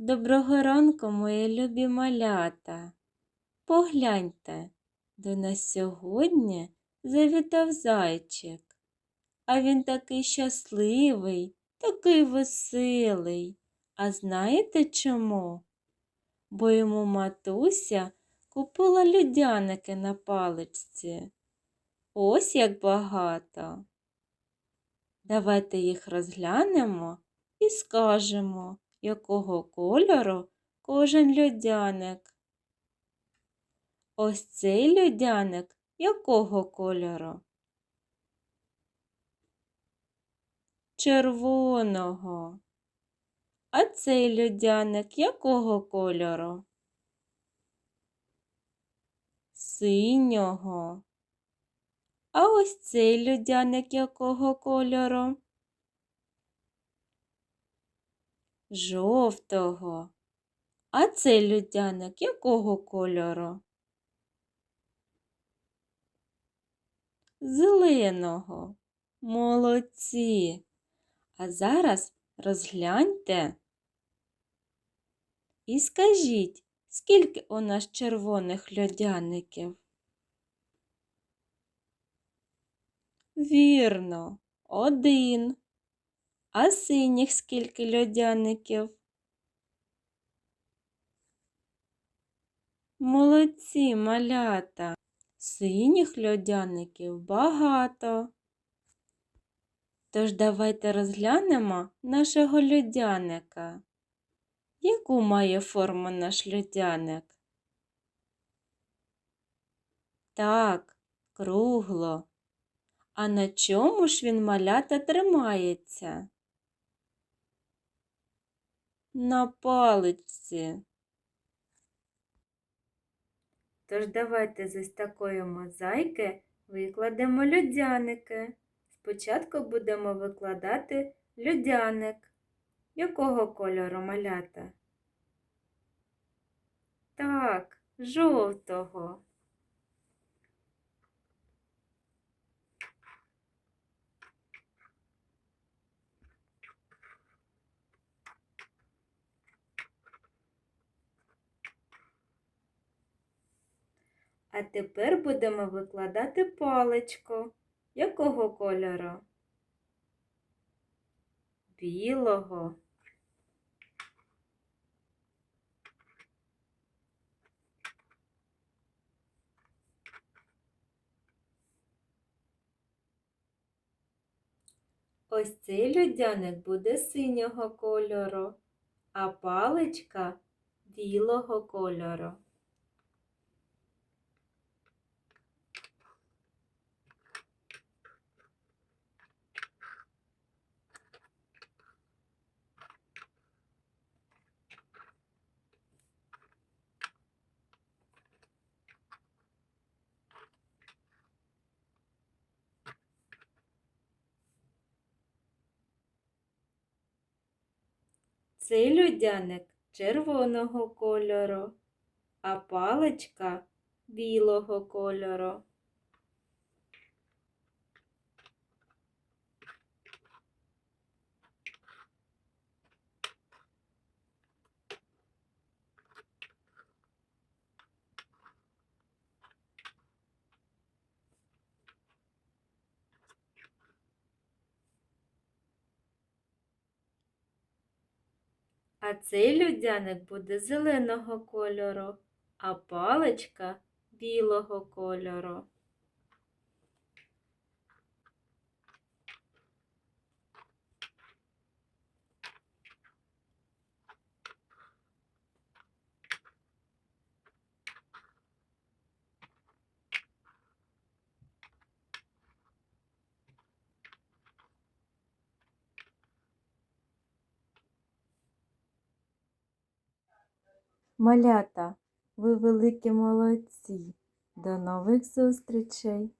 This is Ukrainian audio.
Доброго ранку, мої любі малята. Погляньте, до нас сьогодні завітав зайчик. А він такий щасливий, такий веселий. А знаєте чому? Бо йому матуся купила людяники на паличці. Ось як багато. Давайте їх розглянемо і скажемо, якого кольору кожен льодяник. Ось цей льодяник якого кольору? Червоного. А цей льодяник якого кольору? Синього. А ось цей льодяник якого кольору? Жовтого. А цей людяник якого кольору? Зеленого. Молодці. А зараз розгляньте і скажіть, скільки у нас червоних льодяників? Вірно, один. А синіх скільки льодяників? Молодці малята. Синіх льодяників багато. Тож давайте розглянемо нашого льодяника. Яку має форму наш льодяник? Так, кругло. А на чому ж він малята тримається? На паличці. Тож давайте з ось такої мозаїки викладемо льодяники. Спочатку будемо викладати льодяник. Якого кольору малята? Так, жовтого. А тепер будемо викладати паличку. Якого кольору? Білого. Ось цей льодяник буде синього кольору, а паличка білого кольору. Цей льодяник червоного кольору, а паличка білого кольору. А цей людяник буде зеленого кольору, а паличка білого кольору. Малята, ви великі молодці. До нових зустрічей!